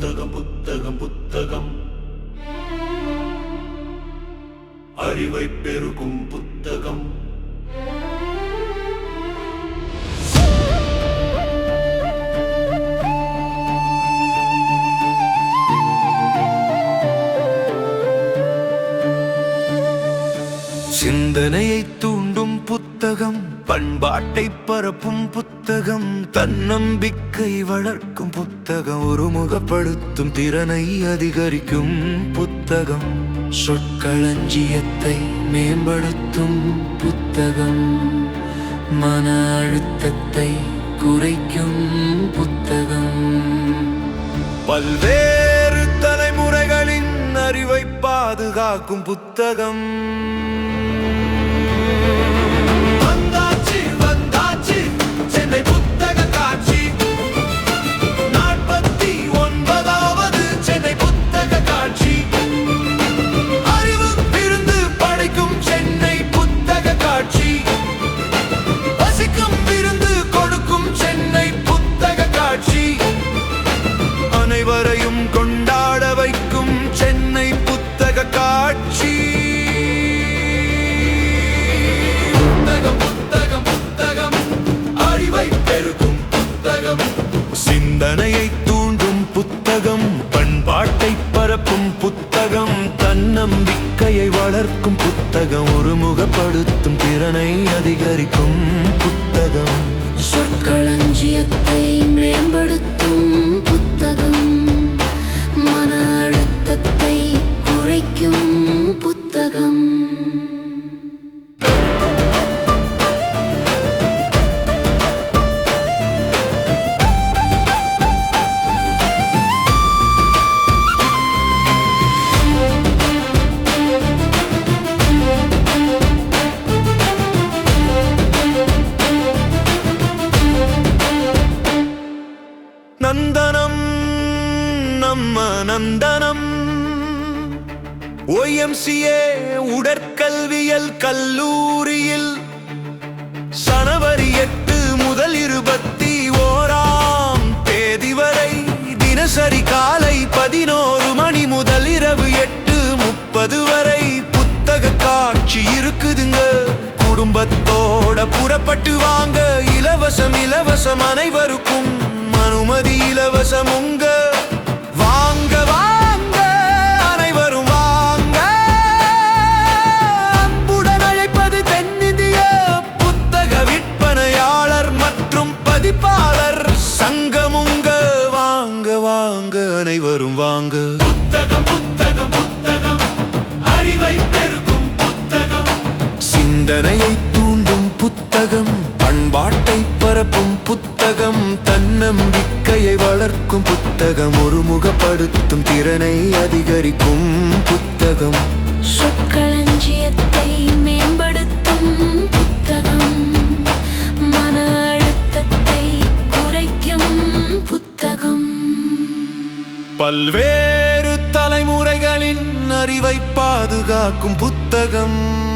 புத்தகம் புத்தகம் புத்தகம். அறிவை பெருக்கும் புத்தகம். சிந்தனையை தூண்டும் புத்தகம் பண்பாட்டை பரப்பும் புத்தகம் தன்னம்பிக்கை வளர்க்கும் புத்தகம் ஒருமுகப்படுத்தும் திறனை அதிகரிக்கும் புத்தகம் சொற்களஞ்சியத்தை மேம்படுத்தும் புத்தகம் மன அழுத்தத்தை குறைக்கும் புத்தகம். பல்வேறு தலைமுறைகளின் அறிவை பாதுகாக்கும் புத்தகம். சிந்தனையை தூண்டும் புத்தகம் பண்பாட்டை பரப்பும் புத்தகம் தன்னம்பிக்கையை வளர்க்கும் புத்தகம் ஒருமுகப்படுத்தும் திறனை அதிகரிக்கும் புத்தகம். சொற்களஞ்சியத்தை மேம்படுத்தும் புத்தகம் மன அழுத்தத்தை குறைக்கும் புத்தகம். நந்தனம் நம்ம நந்தனம். ஒய்எம்சிஏ உடற்கல்வியல் கல்லூரியில் சனவரி எட்டு முதல் இருபத்தி ஓராம் தேதி வரை தினசரி காலை பதினோரு மணி முதல் இரவு எட்டு முப்பது வரை புத்தக காட்சி இருக்குதுங்க. குடும்பத்தோட புறப்பட்டு வாங்க. இலவசம் இலவசம் அனைவருக்கும் அனுமதி இலவசம் உங்க வாங்க வாங்க அனைவரும் வாங்க. அன்புடன் அழைப்பது தென்னிந்திய புத்தக விற்பனையாளர் மற்றும் பதிப்பாளர் சங்கமுங்க. வாங்க வாங்க அனைவரும் வாங்க. புத்தகம் புத்தகம் புத்தகம். அறிவை பெருக்கும் புத்தகம். சிந்தனையை புத்தகம் ஒருமுகப்படுத்தும் திறனை அதிகரிக்கும் புத்தகம். சொற்களஞ்சியத்தை மேம்படுத்தும் புத்தகம். மன அழுத்தத்தை குறைக்கும் புத்தகம். பல்வேறு தலைமுறைகளின் அறிவை பாதுகாக்கும் புத்தகம்.